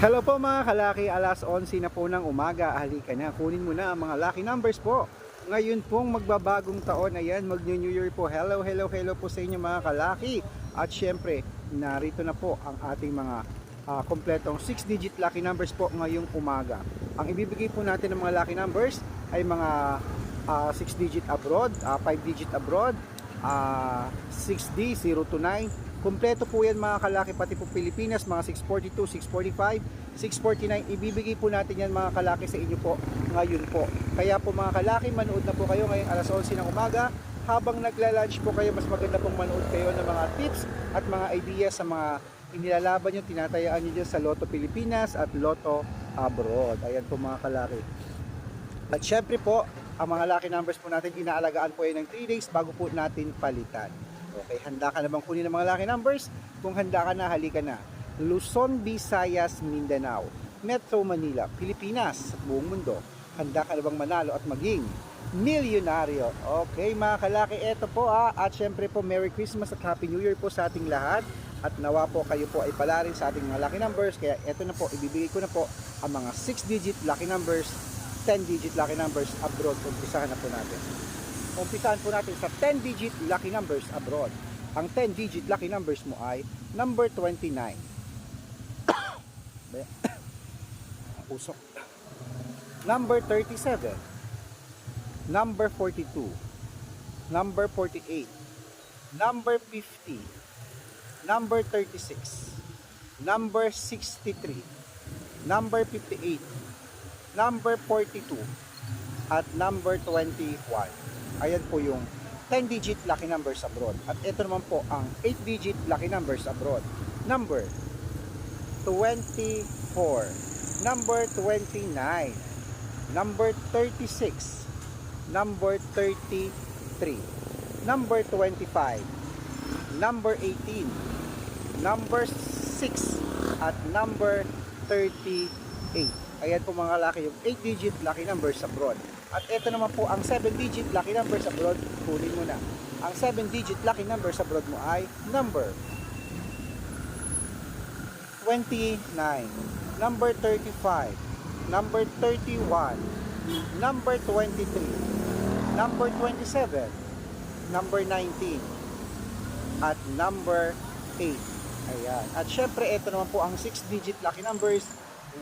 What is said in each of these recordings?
Hello po mga kalaki, alas 11 na po ng umaga. Halika na, kunin mo na ang mga lucky numbers po. Ngayon pong magbabagong taon, ayan, mag New Year po. Hello, hello, hello po sa inyo mga kalaki. At syempre, narito na po ang ating mga ah, kompletong 6-digit lucky numbers po ngayong umaga. Ang ibibigay po natin ng mga lucky numbers ay mga 6-digit abroad, 5-digit abroad, ah, 6D, 0 to 9, Kompleto po yan mga kalaki pati po Pilipinas, mga 642, 645, 649. Ibibigay po natin yan mga kalaki sa inyo po ngayon po. Kaya po mga kalaki, manood na po kayo ngayong alas 11 ng umaga. Habang nagla-lunch po kayo, mas maganda pong manood kayo ng mga tips at mga ideas sa mga inilalaban nyo, tinatayaan nyo dyan sa Lotto Pilipinas at Lotto Abroad. Ayan po mga kalaki. At syempre po, ang mga lucky numbers po natin, inaalagaan po yan ng 3 days bago po natin palitan. Okay, handa ka na bang kunin ang mga lucky numbers? Kung handa ka na, halika na. Luzon, Visayas, Mindanao, Metro Manila, Pilipinas, buong mundo. Handa ka na bang manalo at maging milyonaryo? Okay mga kalaki, eto po ah. At syempre po, Merry Christmas at Happy New Year po sa ating lahat. At nawa po kayo po ay pala rin sa ating mga lucky numbers. Kaya eto na po, ibibigay ko na po ang mga 6-digit lucky numbers 10-digit lucky numbers abroad. Umpisahan na po natin. Umpisahan po natin sa 10-digit lucky numbers abroad. Ang 10-digit lucky numbers mo ay number 29. Be- Usok. Number 37. Number 42. Number 48. Number 50. Number 36. Number 63. Number 58 number 42 at number 21. Ayan po yung 10-digit lucky numbers abroad. At ito naman po ang 8-digit lucky numbers abroad. Number 24, number 29, number 36, number 33, number 25, number 18, number 6, at number 38. Ayan po mga laki yung 8-digit lucky numbers abroad. At ito naman po ang 7-digit lucky numbers abroad. Kunin mo na. Ang 7-digit lucky numbers abroad mo ay number 29, number 35, number 31, number 23, number 27, number 19, at number 8. Ayan. At syempre, ito naman po ang 6-digit lucky numbers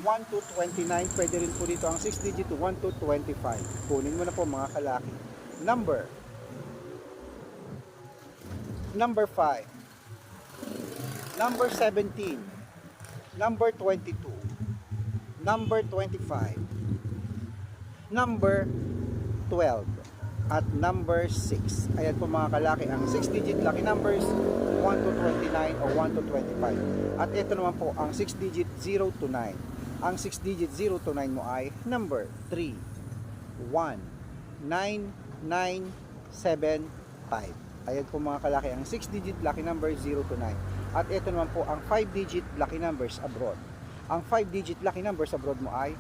1 to 29. Pwede rin po dito ang 6 digit 1 to 25. Kunin mo na po mga kalaki. Number. Number 5. Number 17. Number 22. Number 25. Number 12. At number 6. Ayan po mga kalaki ang 6 digit lucky numbers 1 to 29 o 1 to 25. At ito naman po ang 6 digit 0 to 9 ang 6 digit 0 to 9 mo ay number 3 1 9 9 7 5 ayan po mga kalaki ang 6 digit lucky number 0 to 9 at ito naman po ang 5 digit lucky numbers abroad. Ang 5 digit lucky numbers abroad mo ay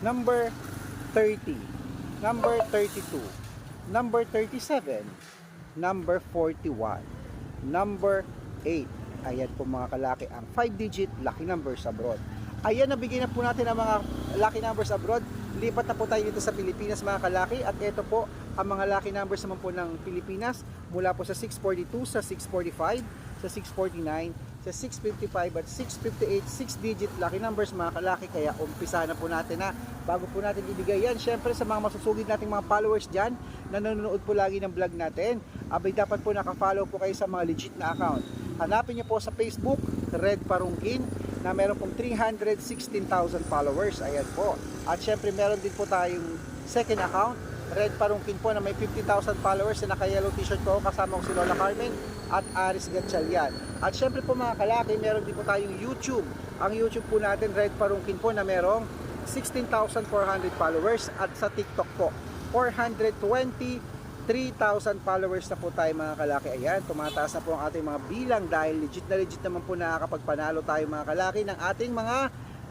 number 30 number 32 number 37 number 41 number 8 ayan po mga kalaki ang 5 digit lucky numbers abroad Ayan, nabigay na po natin ang mga lucky numbers abroad. Lipat na po tayo dito sa Pilipinas mga kalaki. At ito po ang mga lucky numbers naman po ng Pilipinas. Mula po sa 642, sa 645, sa 649, sa 655 at 658, 6 digit lucky numbers mga kalaki. Kaya umpisa na po natin na bago po natin ibigay yan. Siyempre sa mga masusugid nating mga followers dyan na nanonood po lagi ng vlog natin. Abay dapat po nakafollow po kayo sa mga legit na account. Hanapin niyo po sa Facebook, Red Parungkin na meron pong 316,000 followers. Ayan po. At syempre meron din po tayong second account, Red Parungkin po na may 50,000 followers na naka-yellow t-shirt ko kasama ko si Lola Carmen at Aris Gatchalian. At syempre po mga kalaki, meron din po tayong YouTube. Ang YouTube po natin, Red Parungkin po na merong 16,400 followers at sa TikTok po, 420 3,000 followers na po tayo mga kalaki. Ayan, tumataas na po ang ating mga bilang dahil legit na legit naman po nakakapagpanalo tayo mga kalaki ng ating mga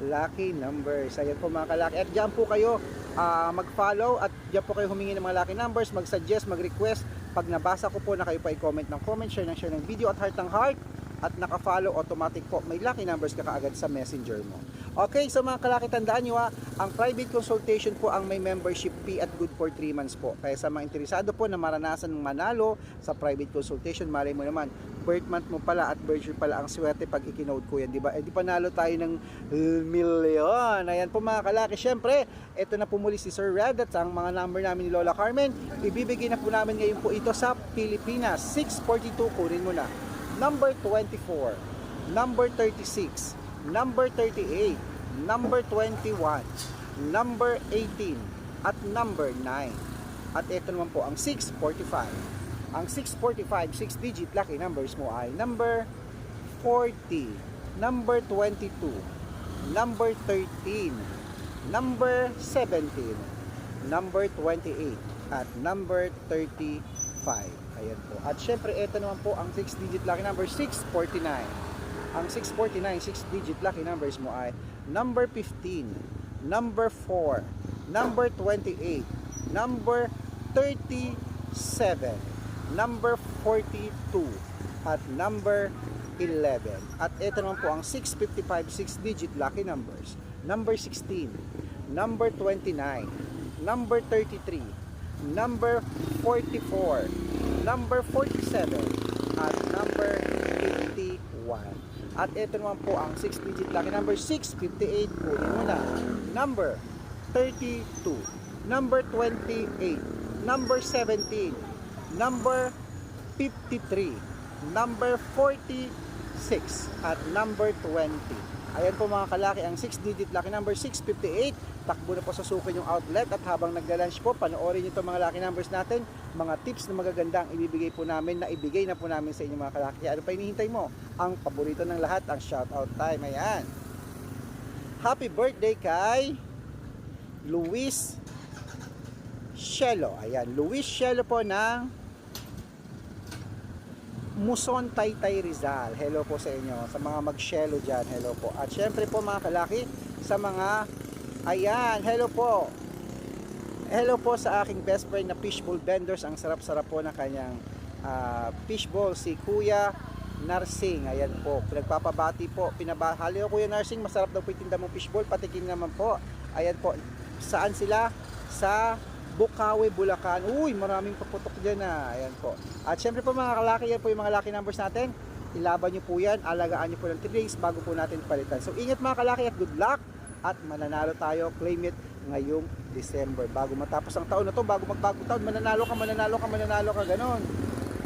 lucky numbers. Ayan po mga kalaki. At dyan po kayo uh, mag-follow at dyan po kayo humingi ng mga lucky numbers, mag-suggest, mag-request. Pag nabasa ko po na kayo pa i-comment ng comment, share ng share ng video at heart ng heart at naka-follow automatic po. May lucky numbers ka kaagad sa messenger mo. Okay, so mga kalaki, tandaan nyo ha, ang private consultation po ang may membership fee at good for 3 months po. Kaya sa mga interesado po na maranasan manalo sa private consultation, malay mo naman, birth month mo pala at birth year pala ang swerte pag ikinode ko yan, di ba? Eh di panalo tayo ng milyon. Ayan po mga kalaki. Siyempre, ito na pumuli si Sir Red at ang mga number namin ni Lola Carmen. Ibibigay na po namin ngayon po ito sa Pilipinas. 642, kunin mo na. Number 24, number 36, number 38, number 21, number 18, at number 9. At ito naman po ang 645. Ang 645, 6 digit lucky numbers mo ay number 40, number 22, number 13, number 17, number 28, at number 35. Ayan po. At syempre, ito naman po ang 6 digit lucky number 649. Ang 649, 6 digit lucky numbers mo ay number 15, number 4, number 28, number 37, number 42, at number 11. At ito naman po ang 655, 6 digit lucky numbers. Number 16, number 29, number 33, number 44, number 47, at number 81. At ito naman po ang 6 digit lucky number 658 kunin mo na. Number 32, number 28, number 17, number 53, number 46, at number 20. Ayan po mga kalaki, ang 6 digit lucky number 658. Takbo na po sa sukin yung outlet at habang nagla-lunch po, panoorin nyo itong mga lucky numbers natin. Mga tips na magaganda ibibigay po namin na ibigay na po namin sa inyo mga kalaki. Ano pa hinihintay mo? Ang paborito ng lahat, ang shoutout time. Ayan. Happy birthday kay Luis Shelo. Ayan, Luis Shelo po ng Muson Taytay Rizal. Hello po sa inyo. Sa mga mag-shelo dyan, hello po. At syempre po mga kalaki, sa mga, ayan, hello po. Hello po sa aking best friend na fishbowl vendors. Ang sarap-sarap po ng kanyang ah, fishbowl, si Kuya Narsing. Ayan po, pinagpapabati po. Pinabahali ko Kuya Narsing, masarap daw po itinda mong fishbowl. Patikim naman po. Ayan po, saan sila? Sa Bukawi, Bulacan. Uy, maraming paputok dyan na. Ayan po. At syempre po mga kalaki, yan po yung mga lucky numbers natin. Ilaban nyo po yan, alagaan nyo po ng 3 days bago po natin palitan. So ingat mga kalaki at good luck at mananalo tayo, claim it ngayong December. Bago matapos ang taon na to, bago magbagong taon, mananalo ka, mananalo ka, mananalo ka, ganon.